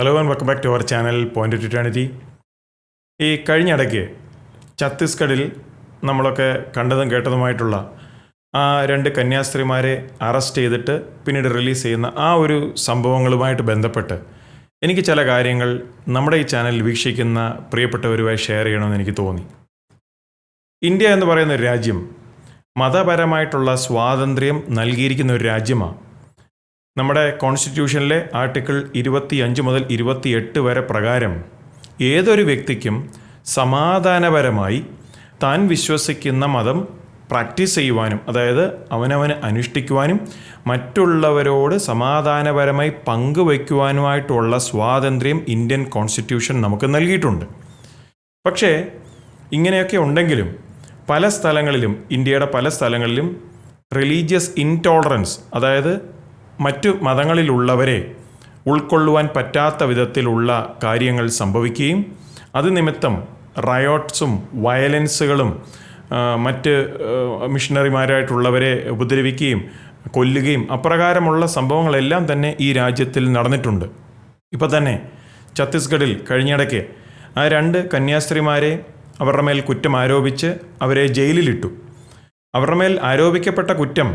Hello and welcome back to our channel point to ഈ ഈ കഴിഞ്ഞിടയ്ക്ക് ഛത്തീസ്ഗഡിൽ നമ്മളൊക്കെ കണ്ടതും കേട്ടതുമായിട്ടുള്ള ആ രണ്ട് കന്യാസ്ത്രീമാരെ അറസ്റ്റ് ചെയ്തിട്ട് പിന്നീട് റിലീസ് ചെയ്യുന്ന ആ ഒരു സംഭവങ്ങളുമായിട്ട് ബന്ധപ്പെട്ട് എനിക്ക് ചില കാര്യങ്ങൾ നമ്മുടെ ഈ ചാനൽ വീക്ഷിക്കുന്ന പ്രിയപ്പെട്ടവരുമായി ഷെയർ ചെയ്യണമെന്ന് എനിക്ക് തോന്നി. ഇന്ത്യ എന്ന് പറയുന്ന രാജ്യം മതപരമായിട്ടുള്ള സ്വാതന്ത്ര്യം നൽകിയിരിക്കുന്ന ഒരു രാജ്യമാണ് നമ്മുടെ കോൺസ്റ്റിറ്റ്യൂഷനിലെ ആർട്ടിക്കിൾ ഇരുപത്തി അഞ്ച് മുതൽ ഇരുപത്തിയെട്ട് വരെ പ്രകാരം ഏതൊരു വ്യക്തിക്കും സമാധാനപരമായി താൻ വിശ്വസിക്കുന്ന മതം പ്രാക്ടീസ് ചെയ്യുവാനും അതായത് അവനവന് അനുഷ്ഠിക്കുവാനും മറ്റുള്ളവരോട് സമാധാനപരമായി പങ്കുവയ്ക്കുവാനുമായിട്ടുള്ള സ്വാതന്ത്ര്യം ഇന്ത്യൻ കോൺസ്റ്റിറ്റ്യൂഷൻ നമുക്ക് നൽകിയിട്ടുണ്ട്. പക്ഷേ ഇങ്ങനെയൊക്കെ ഉണ്ടെങ്കിലും പല സ്ഥലങ്ങളിലും ഇന്ത്യയുടെ പല സ്ഥലങ്ങളിലും റിലീജിയസ് ഇൻടോളറൻസ് അതായത് മറ്റു മതങ്ങളിലുള്ളവരെ ഉൾക്കൊള്ളുവാൻ പറ്റാത്ത വിധത്തിലുള്ള കാര്യങ്ങൾ സംഭവിക്കുകയും അത് നിമിത്തം റയോട്ട്സും വയലൻസുകളും മറ്റ് മിഷണറിമാരായിട്ടുള്ളവരെ ഉപദ്രവിക്കുകയും കൊല്ലുകയും അപ്രകാരമുള്ള സംഭവങ്ങളെല്ലാം തന്നെ ഈ രാജ്യത്തിൽ നടന്നിട്ടുണ്ട്. ഇപ്പോൾ തന്നെ ഛത്തീസ്ഗഡിൽ കഴിഞ്ഞിടയ്ക്ക് ആ രണ്ട് കന്യാസ്ത്രീമാരെ അവരുടെ മേൽ കുറ്റം ആരോപിച്ച് അവരെ ജയിലിലിട്ടു. അവരുടെ മേൽ ആരോപിക്കപ്പെട്ട കുറ്റം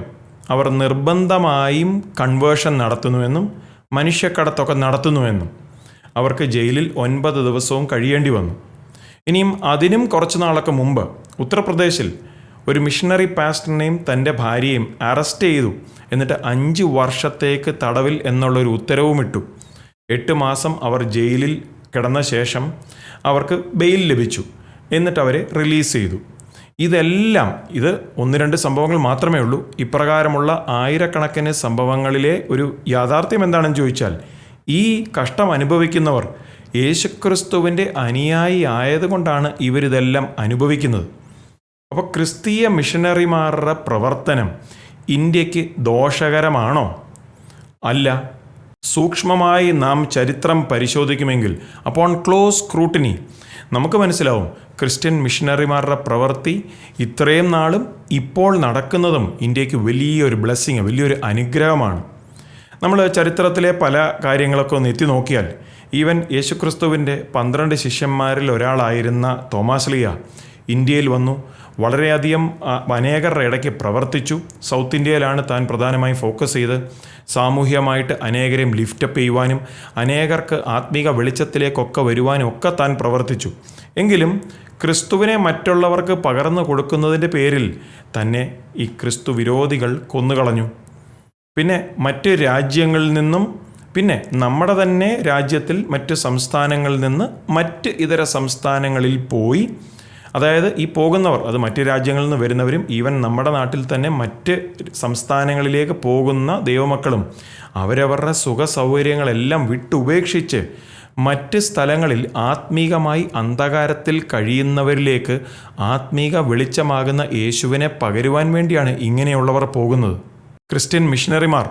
അവർ നിർബന്ധമായും കൺവേർഷൻ നടത്തുന്നുവെന്നും മനുഷ്യക്കടത്തൊക്കെ നടത്തുന്നുവെന്നും അവർക്ക് ജയിലിൽ ഒൻപത് ദിവസവും കഴിയേണ്ടി വന്നു. ഇനിയും അതിനും കുറച്ച് നാളൊക്കെ മുമ്പ് ഉത്തർപ്രദേശിൽ ഒരു മിഷണറി പാസ്റ്ററിനെയും തന്റെ ഭാര്യയും അറസ്റ്റ് ചെയ്തു എന്നിട്ട് അഞ്ച് വർഷത്തേക്ക് തടവിൽ എന്നുള്ളൊരു ഉത്തരവും ഇട്ടു. എട്ട് മാസം അവർ ജയിലിൽ കിടന്ന ശേഷം അവർക്ക് ബെയിൽ ലഭിച്ചു. എന്നിട്ട് അവരെ റിലീസ് ചെയ്തു. ഇതെല്ലാം ഇത് ഒന്ന് രണ്ട് സംഭവങ്ങൾ മാത്രമേ ഉള്ളൂ. ഇപ്രകാരമുള്ള ആയിരക്കണക്കിന് സംഭവങ്ങളിലെ ഒരു യാഥാർത്ഥ്യം എന്താണെന്ന് ചോദിച്ചാൽ ഈ കഷ്ടം അനുഭവിക്കുന്നവർ യേശുക്രിസ്തുവിന്റെ അനുയായി ആയതുകൊണ്ടാണ് ഇവരിതെല്ലാം അനുഭവിക്കുന്നത്. അപ്പോൾ ക്രിസ്തീയ മിഷനറിമാരുടെ പ്രവർത്തനം ഇന്ത്യയ്ക്ക് ദോഷകരമാണോ? അല്ല. സൂക്ഷ്മമായി നാം ചരിത്രം പരിശോധിക്കുമെങ്കിൽ അപ്പോൾ ക്ലോസ് സ്ക്രൂട്ടിനി നമുക്ക് മനസ്സിലാവും. ക്രിസ്ത്യൻ മിഷനറിമാരുടെ പ്രവൃത്തി ഇത്രയും നാളും ഇപ്പോൾ നടക്കുന്നതും ഇന്ത്യയ്ക്ക് വലിയൊരു ബ്ലെസ്സിങ് വലിയൊരു അനുഗ്രഹമാണ്. നമ്മൾ ചരിത്രത്തിലെ പല കാര്യങ്ങളൊക്കെ ഒന്ന് എത്തി നോക്കിയാൽ ഈവൻ യേശുക്രിസ്തുവിന്റെ പന്ത്രണ്ട് ശിഷ്യന്മാരിൽ ഒരാളായിരുന്ന തോമാസ്ലിയ ഇന്ത്യയിൽ വന്നു. വളരെയധികം അനേകരുടെ ഇടയ്ക്ക് പ്രവർത്തിച്ചു. സൗത്ത് ഇന്ത്യയിലാണ് താൻ പ്രധാനമായും ഫോക്കസ് ചെയ്ത് സാമൂഹ്യമായിട്ട് അനേകരെയും ലിഫ്റ്റപ്പ് ചെയ്യുവാനും അനേകർക്ക് ആത്മീക വെളിച്ചത്തിലേക്കൊക്കെ വരുവാനും ഒക്കെ താൻ പ്രവർത്തിച്ചു. എങ്കിലും ക്രിസ്തുവിനെ മറ്റുള്ളവർക്ക് പകർന്നു കൊടുക്കുന്നതിന്റെ പേരിൽ തന്നെ ഈ ക്രിസ്തു വിരോധികൾ കൊന്നുകളഞ്ഞു. പിന്നെ മറ്റ് രാജ്യങ്ങളിൽ നിന്നും പിന്നെ നമ്മുടെ തന്നെ രാജ്യത്തിൽ മറ്റ് സംസ്ഥാനങ്ങളിൽ നിന്ന് മറ്റ് ഇതര സംസ്ഥാനങ്ങളിൽ പോയി അതായത് ഈ പോകുന്നവർ അത് മറ്റ് രാജ്യങ്ങളിൽ നിന്ന് വരുന്നവരും ഈവൻ നമ്മുടെ നാട്ടിൽ തന്നെ മറ്റ് സംസ്ഥാനങ്ങളിലേക്ക് പോകുന്ന ദൈവമക്കളും അവരവരുടെ സുഖ സൗകര്യങ്ങളെല്ലാം വിട്ടുപേക്ഷിച്ച് മറ്റ് സ്ഥലങ്ങളിൽ ആത്മീകമായി അന്ധകാരത്തിൽ കഴിയുന്നവരിലേക്ക് ആത്മീക വെളിച്ചമാകുന്ന യേശുവിനെ പകരുവാൻ വേണ്ടിയാണ് ഇങ്ങനെയുള്ളവർ പോകുന്നത്. ക്രിസ്ത്യൻ മിഷനറിമാർ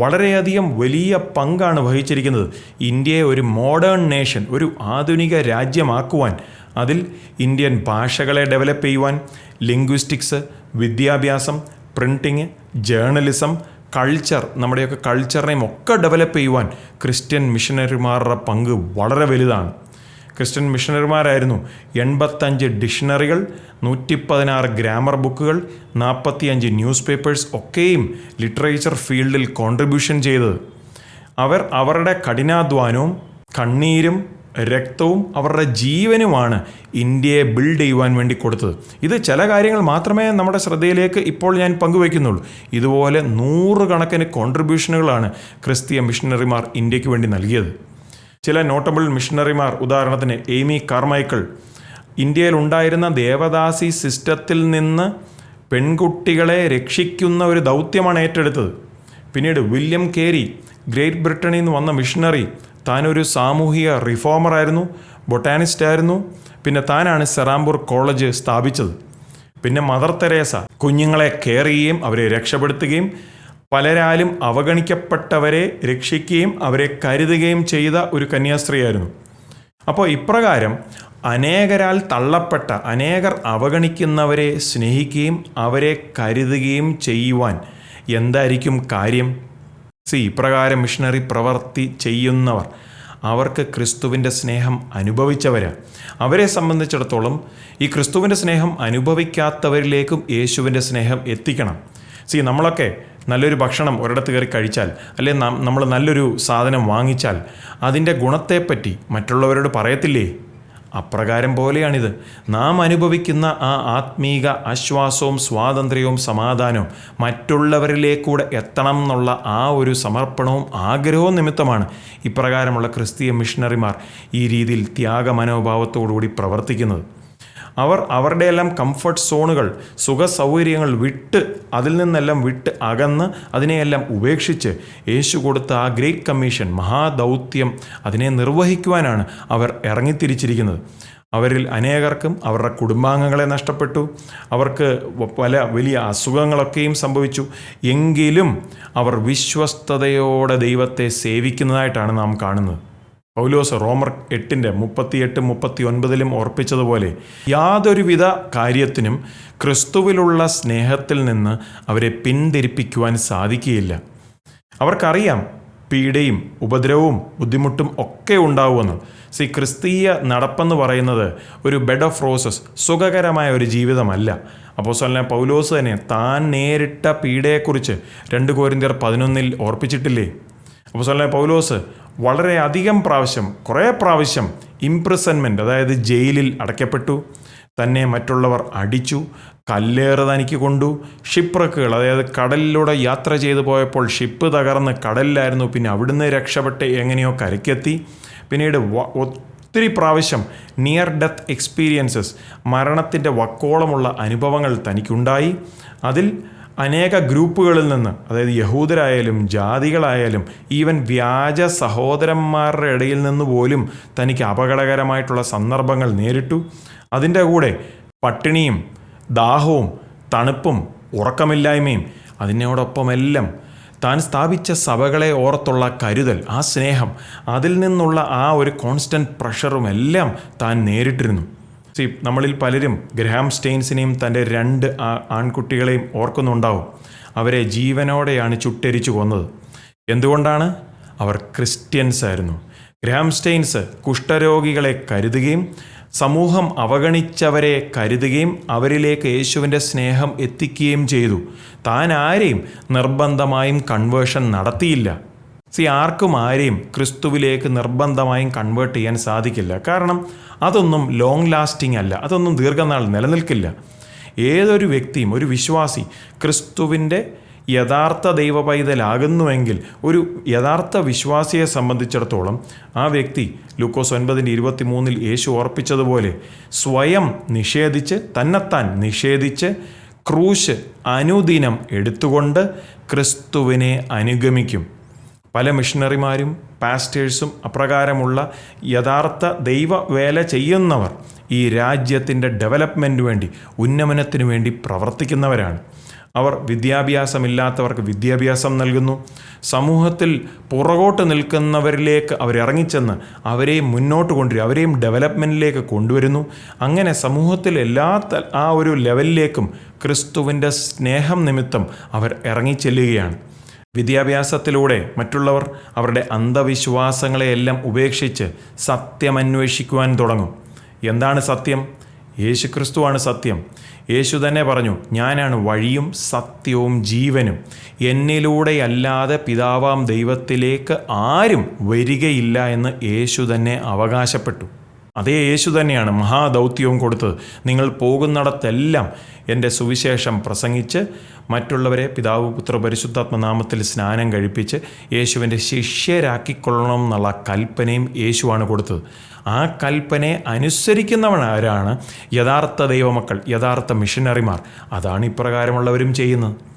വളരെയധികം വലിയ പങ്കാണ് വഹിച്ചിരിക്കുന്നത്. ഇന്ത്യയെ ഒരു മോഡേൺ നേഷൻ ഒരു ആധുനിക രാജ്യമാക്കുവാൻ അതിൽ ഇന്ത്യൻ ഭാഷകളെ ഡെവലപ്പ് ചെയ്യുവാൻ ലിംഗ്വിസ്റ്റിക്സ് വിദ്യാഭ്യാസം പ്രിന്റിങ് ജേർണലിസം കൾച്ചർ നമ്മുടെയൊക്കെ കൾച്ചറിനെയും ഒക്കെ ഡെവലപ്പ് ചെയ്യുവാൻ ക്രിസ്ത്യൻ മിഷനറിമാരുടെ പങ്ക് വളരെ വലുതാണ്. ക്രിസ്ത്യൻ മിഷനറിമാരായിരുന്നു എൺപത്തഞ്ച് ഡിക്ഷണറികൾ നൂറ്റി പതിനാറ് ഗ്രാമർ ബുക്കുകൾ നാൽപ്പത്തിയഞ്ച് ന്യൂസ് പേപ്പേഴ്സ് ഒക്കെയും ലിറ്ററേച്ചർ ഫീൽഡിൽ കോൺട്രിബ്യൂഷൻ ചെയ്തത്. അവർ അവരുടെ കഠിനാധ്വാനവും കണ്ണീരും രക്തവും അവരുടെ ജീവനുമാണ് ഇന്ത്യയെ ബിൽഡ് ചെയ്യുവാൻ വേണ്ടി കൊടുത്തത്. ഇത് ചില കാര്യങ്ങൾ മാത്രമേ നമ്മുടെ ശ്രദ്ധയിലേക്ക് ഇപ്പോൾ ഞാൻ പങ്കുവയ്ക്കുന്നുള്ളൂ. ഇതുപോലെ നൂറുകണക്കിന് കോൺട്രിബ്യൂഷനുകളാണ് ക്രിസ്തീയ മിഷണറിമാർ ഇന്ത്യയ്ക്ക് വേണ്ടി നൽകിയത്. ചില നോട്ടബിൾ മിഷണറിമാർ ഉദാഹരണത്തിന് എയ്മി കാർമൈക്കിൾ ഇന്ത്യയിൽ ഉണ്ടായിരുന്ന ദേവദാസി സിസ്റ്റത്തിൽ നിന്ന് പെൺകുട്ടികളെ രക്ഷിക്കുന്ന ഒരു ദൗത്യമാണ് ഏറ്റെടുത്തത്. പിന്നീട് വില്യം കേരി ഗ്രേറ്റ് ബ്രിട്ടനിൽ നിന്ന് വന്ന മിഷണറി താനൊരു സാമൂഹിക റിഫോമറായിരുന്നു ബൊട്ടാനിസ്റ്റ് ആയിരുന്നു. പിന്നെ താനാണ് സെറാംപൂർ കോളേജ് സ്ഥാപിച്ചത്. പിന്നെ മദർ തെരേസ കുഞ്ഞുങ്ങളെ കെയർ ചെയ്യുകയും അവരെ രക്ഷപ്പെടുത്തുകയും പലരാലും അവഗണിക്കപ്പെട്ടവരെ രക്ഷിക്കുകയും അവരെ കരുതുകയും ചെയ്ത ഒരു കന്യാസ്ത്രീയായിരുന്നു. അപ്പോൾ ഇപ്രകാരം അനേകരാൽ തള്ളപ്പെട്ട അനേകർ അവഗണിക്കുന്നവരെ സ്നേഹിക്കുകയും അവരെ കരുതുകയും ചെയ്യുവാൻ എന്തായിരിക്കും കാര്യം? സി ഇപ്രകാരം മിഷണറി പ്രവർത്തി ചെയ്യുന്നവർ. അവർക്ക് ക്രിസ്തുവിന്റെ സ്നേഹം അനുഭവിച്ചവരാണ് അവരെ സംബന്ധിച്ചിടത്തോളം ഈ ക്രിസ്തുവിന്റെ സ്നേഹം അനുഭവിക്കാത്തവരിലേക്കും യേശുവിന്റെ സ്നേഹം എത്തിക്കണം. സി നമ്മളൊക്കെ നല്ലൊരു ഭക്ഷണം ഒരിടത്ത് കയറി കഴിച്ചാൽ അല്ലെ നമ്മൾ നല്ലൊരു സാധനം വാങ്ങിച്ചാൽ അതിന്റെ ഗുണത്തെപ്പറ്റി മറ്റുള്ളവരോട് പറയത്തില്ലേ? അപ്രകാരം പോലെയാണിത്. നാം അനുഭവിക്കുന്ന ആ ആത്മീക ആശ്വാസവും സ്വാതന്ത്ര്യവും സമാധാനവും മറ്റുള്ളവരിലേക്കൂടെ എത്തണം എന്നുള്ള ആ ഒരു സമർപ്പണവും ആഗ്രഹവും നിമിത്തമാണ് ഇപ്രകാരമുള്ള ക്രിസ്തീയ മിഷണറിമാർ ഈ രീതിയിൽ ത്യാഗമനോഭാവത്തോടുകൂടി പ്രവർത്തിക്കുന്നത്. അവർ അവരുടെയെല്ലാം കംഫർട്ട് സോണുകൾ സുഖ സൗകര്യങ്ങൾ വിട്ട് അതിൽ നിന്നെല്ലാം വിട്ട് അകന്ന് അതിനെയെല്ലാം ഉപേക്ഷിച്ച് യേശു കൊടുത്ത ആ ഗ്രേറ്റ് കമ്മീഷൻ മഹാദൗത്യം അതിനെ നിർവഹിക്കുവാനാണ് അവർ ഇറങ്ങിത്തിരിച്ചിരിക്കുന്നത്. അവരിൽ അനേകർക്കും അവരുടെ കുടുംബാംഗങ്ങളെ നഷ്ടപ്പെട്ടു. അവർക്ക് പല വലിയ അസുഖങ്ങളൊക്കെയും സംഭവിച്ചു. എങ്കിലും അവർ വിശ്വസ്തയോടെ ദൈവത്തെ സേവിക്കുന്നതായിട്ടാണ് നാം കാണുന്നത്. പൗലോസ് റോമർ എട്ടിന്റെ മുപ്പത്തിയെട്ട് മുപ്പത്തി ഒൻപതിലും ഓർപ്പിച്ചതുപോലെ യാതൊരുവിധ കാര്യത്തിനും ക്രിസ്തുവിലുള്ള സ്നേഹത്തിൽ നിന്ന് അവരെ പിന്തിരിപ്പിക്കുവാൻ സാധിക്കുകയില്ല. അവർക്കറിയാം പീഡയും ഉപദ്രവവും ബുദ്ധിമുട്ടും ഒക്കെ ഉണ്ടാവുമെന്ന്. സി ക്രിസ്തീയ നടപ്പെന്ന് പറയുന്നത് ഒരു ബെഡ് ഓഫ് റോസസ് സുഖകരമായ ഒരു ജീവിതമല്ല. അപ്പോൾ സ്വലന പൗലോസ് തന്നെ താൻ നേരിട്ട പീഡയെക്കുറിച്ച് രണ്ട് കോരിന്തിയർ പതിനൊന്നിൽ ഓർപ്പിച്ചിട്ടില്ലേ? അപ്പോൾ സ്വലന പൗലോസ് വളരെ അധികം പ്രാവശ്യം കുറേ പ്രാവശ്യം ഇംപ്രിസൺമെന്റ് അതായത് ജയിലിൽ അടയ്ക്കപ്പെട്ടു. തന്നെ മറ്റുള്ളവർ അടിച്ചു കല്ലേറ് തനിക്ക് കൊണ്ടു ഷിപ്രക്കുകൾ അതായത് കടലിലൂടെ യാത്ര ചെയ്തു പോയപ്പോൾ ഷിപ്പ് തകർന്ന് കടലിലായിരുന്നു പിന്നെ അവിടുന്ന് രക്ഷപ്പെട്ട് എങ്ങനെയോ കരയ്ക്കെത്തി. പിന്നീട് ഒത്തിരി പ്രാവശ്യം നിയർ ഡെത്ത് എക്സ്പീരിയൻസസ് മരണത്തിന്റെ വക്കോളമുള്ള അനുഭവങ്ങൾ തനിക്കുണ്ടായി. അതിൽ അനേക ഗ്രൂപ്പുകളിൽ നിന്ന് അതായത് യഹൂദരായാലും ജാതികളായാലും ഈവൻ വ്യാജ സഹോദരന്മാരുടെ ഇടയിൽ നിന്ന് പോലും തനിക്ക് അപകടകരമായിട്ടുള്ള സന്ദർഭങ്ങൾ നേരിട്ടു. അതിന്റെ കൂടെ പട്ടിണിയും ദാഹവും തണുപ്പും ഉറക്കമില്ലായ്മയും അതിനോടൊപ്പമെല്ലാം താൻ സ്ഥാപിച്ച സഭകളെ ഓർത്തുള്ള കരുതൽ ആ സ്നേഹം അതിൽ നിന്നുള്ള ആ ഒരു കോൺസ്റ്റന്റ് പ്രഷറും എല്ലാം താൻ നേരിട്ടിരുന്നു. സി നമ്മളിൽ പലരും ഗ്രഹാം സ്റ്റെയിൻസിനെയും തന്റെ രണ്ട് ആൺകുട്ടികളെയും ഓർക്കുന്നുണ്ടാവും. അവരെ ജീവനോടെയാണ് ചുട്ടരിച്ചു കൊന്നത്. എന്തുകൊണ്ടാണ്? അവർ ക്രിസ്ത്യൻസ് ആയിരുന്നു. ഗ്രഹാം സ്റ്റെയിൻസ് കുഷ്ഠരോഗികളെ കരുതുകയും സമൂഹം അവഗണിച്ചവരെ കരുതുകയും അവരിലേക്ക് യേശുവിന്റെ സ്നേഹം എത്തിക്കുകയും ചെയ്തു. താൻ ആരെയും നിർബന്ധമായും കൺവേർഷൻ നടത്തിയില്ല. സി ആർക്കും ആരെയും ക്രിസ്തുവിലേക്ക് നിർബന്ധമായും കൺവേർട്ട് ചെയ്യാൻ സാധിക്കില്ല. കാരണം അതൊന്നും ലോങ് ലാസ്റ്റിംഗ് അല്ല. അതൊന്നും ദീർഘനാൾ നിലനിൽക്കില്ല. ഏതൊരു വ്യക്തിയും ഒരു വിശ്വാസി ക്രിസ്തുവിന്റെ യഥാർത്ഥ ദൈവ പൈതലാകുന്നുവെങ്കിൽ ഒരു യഥാർത്ഥ വിശ്വാസിയെ സംബന്ധിച്ചിടത്തോളം ആ വ്യക്തി ലൂക്കോസ് ഒൻപതിന്റെ ഇരുപത്തി മൂന്നിൽ യേശു ഓർപ്പിച്ചതുപോലെ സ്വയം നിഷേധിച്ച് തന്നെത്താൻ നിഷേധിച്ച് ക്രൂശ് അനുദിനം എടുത്തുകൊണ്ട് ക്രിസ്തുവിനെ അനുഗമിക്കും. പല മിഷണറിമാരും പാസ്റ്റേഴ്സും അപ്രകാരമുള്ള യഥാർത്ഥ ദൈവ വേല ചെയ്യുന്നവർ ഈ രാജ്യത്തിന്റെ ഡെവലപ്മെന്റിന് വേണ്ടി ഉന്നമനത്തിനു വേണ്ടി പ്രവർത്തിക്കുന്നവരാണ്. അവർ വിദ്യാഭ്യാസമില്ലാത്തവർക്ക് വിദ്യാഭ്യാസം നൽകുന്നു. സമൂഹത്തിൽ പുറകോട്ട് നിൽക്കുന്നവരിലേക്ക് അവരിറങ്ങിച്ചെന്ന് അവരെയും മുന്നോട്ട് കൊണ്ടുവരും അവരെയും ഡെവലപ്മെന്റിലേക്ക് കൊണ്ടുവരുന്നു. അങ്ങനെ സമൂഹത്തിൽ എല്ലാ ആ ഒരു ലെവലിലേക്കും ക്രിസ്തുവിന്റെ സ്നേഹം നിമിത്തം അവർ ഇറങ്ങിച്ചെല്ലുകയാണ്. വിദ്യാഭ്യാസത്തിലൂടെ മറ്റുള്ളവർ അവരുടെ അന്ധവിശ്വാസങ്ങളെയെല്ലാം ഉപേക്ഷിച്ച് സത്യമന്വേഷിക്കുവാൻ തുടങ്ങും. എന്താണ് സത്യം? യേശു ക്രിസ്തുവാണ് സത്യം. യേശു തന്നെ പറഞ്ഞു ഞാനാണ് വഴിയും സത്യവും ജീവനും. എന്നിലൂടെയല്ലാതെ പിതാവാം ദൈവത്തിലേക്ക് ആരും വരികയില്ല എന്ന് യേശു തന്നെ അവകാശപ്പെട്ടു. അതേ യേശു തന്നെയാണ് മഹാദൗത്യവും കൊടുത്തത്. നിങ്ങൾ പോകുന്നിടത്തെല്ലാം എന്റെ സുവിശേഷം പ്രസംഗിച്ച് മറ്റുള്ളവരെ പിതാവ് പുത്ര പരിശുദ്ധാത്മ നാമത്തിൽ സ്നാനം കഴിപ്പിച്ച് യേശുവിന്റെ ശിഷ്യരാക്കിക്കൊള്ളണം എന്നുള്ള കൽപ്പനയും യേശുവാണ് കൊടുത്തത്. ആ കൽപ്പനയെ അനുസരിക്കുന്നവനാരാണ് യഥാർത്ഥ ദൈവമക്കൾ യഥാർത്ഥ മിഷനറിമാർ. അതാണ് ഇപ്രകാരമുള്ളവരും ചെയ്യുന്നത്.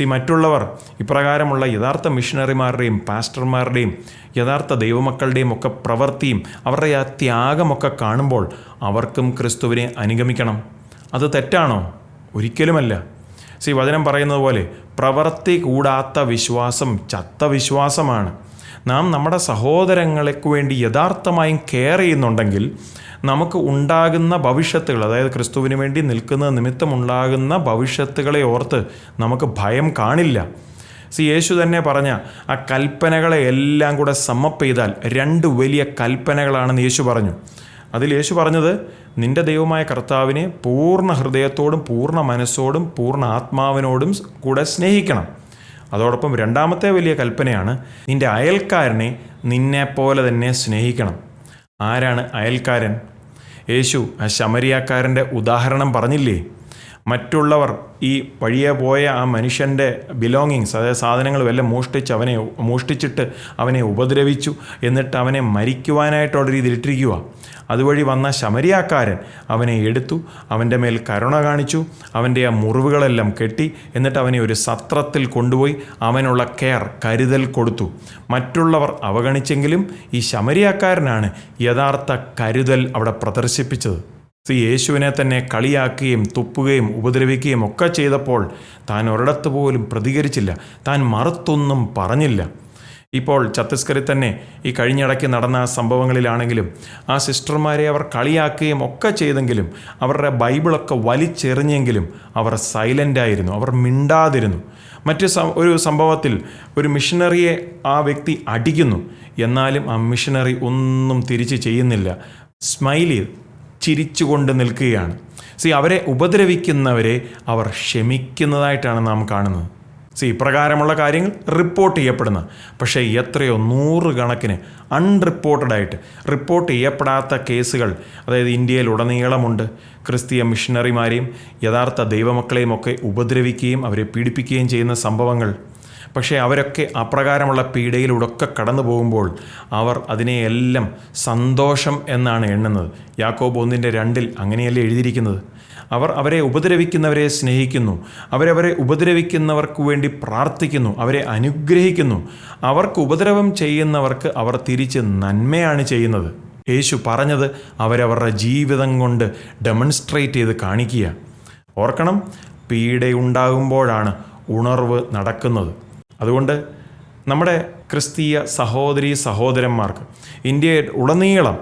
സി മറ്റുള്ളവർ ഇപ്രകാരമുള്ള യഥാർത്ഥ മിഷനറിമാരുടെയും പാസ്റ്റർമാരുടെയും യഥാർത്ഥ ദൈവമക്കളുടെയും ഒക്കെ പ്രവൃത്തിയും അവരുടെ ആ ത്യാഗമൊക്കെ കാണുമ്പോൾ അവർക്കും ക്രിസ്തുവിനെ അനുഗമിക്കണം. അത് തെറ്റാണോ? ഒരിക്കലുമല്ല. സി വചനം പറയുന്നത് പോലെ പ്രവൃത്തി കൂടാത്ത വിശ്വാസം ചത്ത വിശ്വാസമാണ്. നാം നമ്മുടെ സഹോദരങ്ങൾക്ക് വേണ്ടി യഥാർത്ഥമായും കെയർ ചെയ്യുന്നുണ്ടെങ്കിൽ നമുക്ക് ഉണ്ടാകുന്ന ഭവിഷ്യത്തുകൾ അതായത് ക്രിസ്തുവിന് വേണ്ടി നിൽക്കുന്ന നിമിത്തമുണ്ടാകുന്ന ഭവിഷ്യത്തുകളെ ഓർത്ത് നമുക്ക് ഭയം കാണില്ല. സി യേശു തന്നെ പറഞ്ഞ ആ കൽപ്പനകളെ എല്ലാം കൂടെ സമ്മപ്പ് ചെയ്താൽ രണ്ട് വലിയ കൽപ്പനകളാണെന്ന് യേശു പറഞ്ഞു. അതിൽ യേശു പറഞ്ഞത് നിന്റെ ദൈവമായ കർത്താവിനെ പൂർണ ഹൃദയത്തോടും പൂർണ മനസ്സോടും പൂർണ ആത്മാവിനോടും കൂടെ സ്നേഹിക്കണം. അതോടൊപ്പം രണ്ടാമത്തെ വലിയ കൽപ്പനയാണ് നിന്റെ അയൽക്കാരനെ നിന്നെപ്പോലെ തന്നെ സ്നേഹിക്കണം. ആരാണ് അയൽക്കാരൻ? യേശു ആ ശമരിയാക്കാരന്റെ ഉദാഹരണം പറഞ്ഞില്ലേ? മറ്റുള്ളവർ ഈ വഴിയെ പോയ ആ മനുഷ്യന്റെ ബിലോങ്ങിങ്സ് അതായത് സാധനങ്ങൾ വല്ല മോഷ്ടിച്ച് അവനെ മോഷ്ടിച്ചിട്ട് അവനെ ഉപദ്രവിച്ചു എന്നിട്ട് അവനെ മരിക്കുവാനായിട്ടുള്ള രീതിയിൽ ഇട്ടിരിക്കുക അതുവഴി വന്ന ശമരിയാക്കാരൻ അവനെ എടുത്തു അവന്റെ മേൽ കരുണ കാണിച്ചു അവന്റെ ആ മുറിവുകളെല്ലാം കെട്ടി എന്നിട്ട് അവനെ ഒരു സത്രത്തിൽ കൊണ്ടുപോയി അവനുള്ള കെയർ കരുതൽ കൊടുത്തു. മറ്റുള്ളവർ അവഗണിച്ചെങ്കിലും ഈ ശമരിയാക്കാരനാണ് യഥാർത്ഥ കരുതൽ അവിടെ പ്രദർശിപ്പിച്ചത്. യേശുവിനെ തന്നെ കളിയാക്കുകയും തുപ്പുകയും ഉപദ്രവിക്കുകയും ഒക്കെ ചെയ്തപ്പോൾ താൻ ഒരിടത്ത് പോലും പ്രതികരിച്ചില്ല. താൻ മറുത്തൊന്നും പറഞ്ഞില്ല. ഇപ്പോൾ ഛത്തീസ്ഗറിൽ തന്നെ ഈ കഴിഞ്ഞിടയ്ക്ക് നടന്ന സംഭവങ്ങളിലാണെങ്കിലും ആ സിസ്റ്റർമാരെ അവർ കളിയാക്കുകയും ഒക്കെ ചെയ്തെങ്കിലും അവരുടെ ബൈബിളൊക്കെ വലിച്ചെറിഞ്ഞെങ്കിലും അവർ സൈലന്റായിരുന്നു അവർ മിണ്ടാതിരുന്നു. മറ്റ് ഒരു സംഭവത്തിൽ ഒരു മിഷനറിയെ ആ വ്യക്തി അടിക്കുന്നു. എന്നാലും ആ മിഷനറി ഒന്നും തിരിച്ച് ചെയ്യുന്നില്ല. സ്മൈൽ ചെയ്ത് ചിരിച്ചുകൊണ്ട് നിൽക്കുകയാണ്. സി അവരെ ഉപദ്രവിക്കുന്നവരെ അവർ ക്ഷമിക്കുന്നതായിട്ടാണ് നാം കാണുന്നത്. സി ഇപ്രകാരമുള്ള കാര്യങ്ങൾ റിപ്പോർട്ട് ചെയ്യപ്പെടുന്ന. പക്ഷേ എത്രയോ നൂറുകണക്കിന് അൺറിപ്പോർട്ടഡ് ആയിട്ട് റിപ്പോർട്ട് ചെയ്യപ്പെടാത്ത കേസുകൾ അതായത് ഇന്ത്യയിൽ ഉടനീളമുണ്ട് ക്രിസ്തീയ മിഷണറിമാരെയും യഥാർത്ഥ ദൈവമക്കളെയും ഒക്കെ ഉപദ്രവിക്കുകയും അവരെ പീഡിപ്പിക്കുകയും ചെയ്യുന്ന സംഭവങ്ങൾ. പക്ഷേ അവരൊക്കെ അപ്രകാരമുള്ള പീഡയിലൂടൊക്കെ കടന്നു പോകുമ്പോൾ അവർ അതിനെയെല്ലാം സന്തോഷം എന്നാണ് എണ്ണുന്നത്. യാക്കോബ് ഒന്നിന്റെ രണ്ടിൽ അങ്ങനെയല്ലേ എഴുതിയിരിക്കുന്നത്? അവർ അവരെ ഉപദ്രവിക്കുന്നവരെ സ്നേഹിക്കുന്നു. അവരവരെ ഉപദ്രവിക്കുന്നവർക്ക് വേണ്ടി പ്രാർത്ഥിക്കുന്നു. അവരെ അനുഗ്രഹിക്കുന്നു. അവർക്ക് ഉപദ്രവം ചെയ്യുന്നവർക്ക് അവർ തിരിച്ച് നന്മയാണ് ചെയ്യുന്നത്. യേശു പറഞ്ഞത് അവരവരുടെ ജീവിതം കൊണ്ട് ഡെമോൺസ്ട്രേറ്റ് ചെയ്ത് കാണിക്കുക. ഓർക്കണം പീഡയുണ്ടാകുമ്പോഴാണ് ഉണർവ് നടക്കുന്നത്. അതുകൊണ്ട് നമ്മുടെ ക്രിസ്തീയ സഹോദരി സഹോദരന്മാർക്ക് ഇന്ത്യയിൽ ഉടനീളം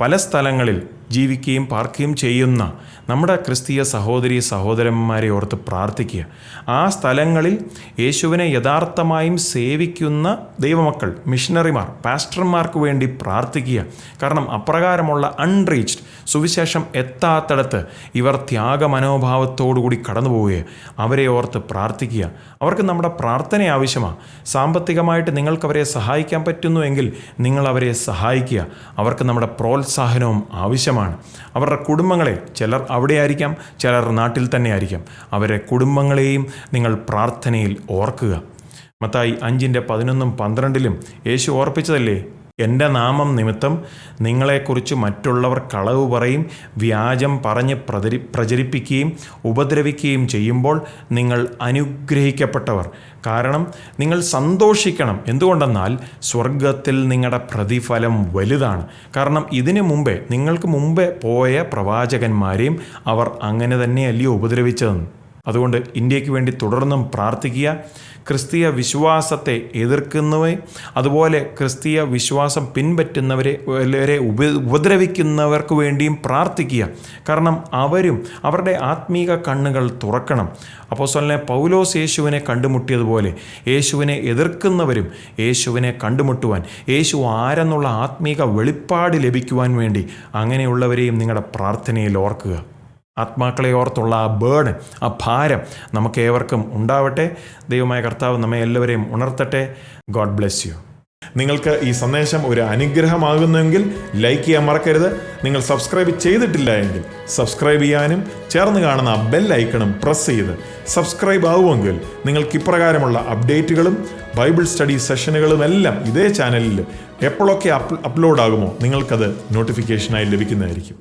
പല സ്ഥലങ്ങളിൽ ജീവിക്കുകയും പാർക്കുകയും ചെയ്യുന്ന നമ്മുടെ ക്രിസ്തീയ സഹോദരി സഹോദരന്മാരെ ഓർത്ത് പ്രാർത്ഥിക്കുക. ആ സ്ഥലങ്ങളിൽ യേശുവിനെ യഥാർത്ഥമായും സേവിക്കുന്ന ദൈവമക്കൾ മിഷണറിമാർ പാസ്റ്റർമാർക്ക് വേണ്ടി പ്രാർത്ഥിക്കുക. കാരണം അപ്രകാരമുള്ള അൺറീച്ച്ഡ് സുവിശേഷം എത്താത്തടത്ത് ഇവർ ത്യാഗമനോഭാവത്തോടുകൂടി കടന്നു പോവുകയെ അവരെ ഓർത്ത് പ്രാർത്ഥിക്കുക. അവർക്ക് നമ്മുടെ പ്രാർത്ഥന ആവശ്യമാണ് സാമ്പത്തികമായിട്ട് നിങ്ങൾക്കവരെ സഹായിക്കാൻ പറ്റുന്നുവെങ്കിൽ നിങ്ങൾ അവരെ സഹായിക്കുക. അവർക്ക് നമ്മുടെ പ്രോത്സാഹനവും ആവശ്യമാണ്. അവരുടെ കുടുംബങ്ങളെ ചിലർ അവിടെ ആയിരിക്കാം ചിലർ നാട്ടിൽ തന്നെ ആയിരിക്കാം അവരെ കുടുംബങ്ങളെയും നിങ്ങൾ പ്രാർത്ഥനയിൽ ഓർക്കുക. മത്തായി അഞ്ചിന്റെ പതിനൊന്നും പന്ത്രണ്ടിലും യേശു ഓർപ്പിച്ചതല്ലേ? എന്റെ നാമം നിമിത്തം നിങ്ങളെക്കുറിച്ച് മറ്റുള്ളവർ കളവ് പറയും വ്യാജം പറഞ്ഞ് പ്രചരി പ്രചരിപ്പിക്കുകയും ഉപദ്രവിക്കുകയും ചെയ്യുമ്പോൾ നിങ്ങൾ അനുഗ്രഹിക്കപ്പെട്ടവർ. കാരണം നിങ്ങൾ സന്തോഷിക്കണം. എന്തുകൊണ്ടെന്നാൽ സ്വർഗത്തിൽ നിങ്ങളുടെ പ്രതിഫലം വലുതാണ്. കാരണം ഇതിനു മുമ്പേ നിങ്ങൾക്ക് മുമ്പേ പോയ പ്രവാചകന്മാരെയും അവർ അങ്ങനെ തന്നെയല്ലയോ ഉപദ്രവിച്ചതെന്ന്. അതുകൊണ്ട് ഇന്ത്യയ്ക്ക് വേണ്ടി തുടർന്നും പ്രാർത്ഥിക്കുക. ക്രിസ്തീയ വിശ്വാസത്തെ എതിർക്കുന്നവരെ അതുപോലെ ക്രിസ്തീയ വിശ്വാസം പിൻപറ്റുന്നവരെ വരെ ഉപ ഉപദ്രവിക്കുന്നവർക്ക് വേണ്ടിയും പ്രാർത്ഥിക്കുക. കാരണം അവരും അവരുടെ ആത്മീക കണ്ണുകൾ തുറക്കണം. അപ്പോൾ സ്വല്ലെ പൗലോസ് യേശുവിനെ കണ്ടുമുട്ടിയതുപോലെ യേശുവിനെ എതിർക്കുന്നവരും യേശുവിനെ കണ്ടുമുട്ടുവാൻ യേശു ആരെന്നുള്ള ആത്മീക വെളിപ്പാട് ലഭിക്കുവാൻ വേണ്ടി അങ്ങനെയുള്ളവരെയും നിങ്ങളുടെ പ്രാർത്ഥനയിൽ ഓർക്കുക. ആത്മാക്കളെ ഓർത്തുള്ള ആ ബേഡൻ ആ ഭാരം നമുക്ക് ഏവർക്കും ഉണ്ടാവട്ടെ. ദൈവമായ കർത്താവ് നമ്മെ എല്ലാവരെയും ഉണർത്തട്ടെ. ഗോഡ് ബ്ലെസ് യു നിങ്ങൾക്ക് ഈ സന്ദേശം ഒരു അനുഗ്രഹമാകുന്നുവെങ്കിൽ ലൈക്ക് ചെയ്യാൻ മറക്കരുത്. നിങ്ങൾ സബ്സ്ക്രൈബ് ചെയ്തിട്ടില്ല എങ്കിൽ സബ്സ്ക്രൈബ് ചെയ്യാനും ചേർന്ന് കാണുന്ന ആ ബെൽ ഐക്കണും പ്രസ് ചെയ്ത് സബ്സ്ക്രൈബ് ആവുമെങ്കിൽ നിങ്ങൾക്ക് ഇപ്രകാരമുള്ള അപ്ഡേറ്റുകളും ബൈബിൾ സ്റ്റഡി സെഷനുകളും എല്ലാം ഇതേ ചാനലിൽ എപ്പോഴൊക്കെ അപ്ലോഡ് ആകുമോ നിങ്ങൾക്കത് നോട്ടിഫിക്കേഷനായി ലഭിക്കുന്നതായിരിക്കും.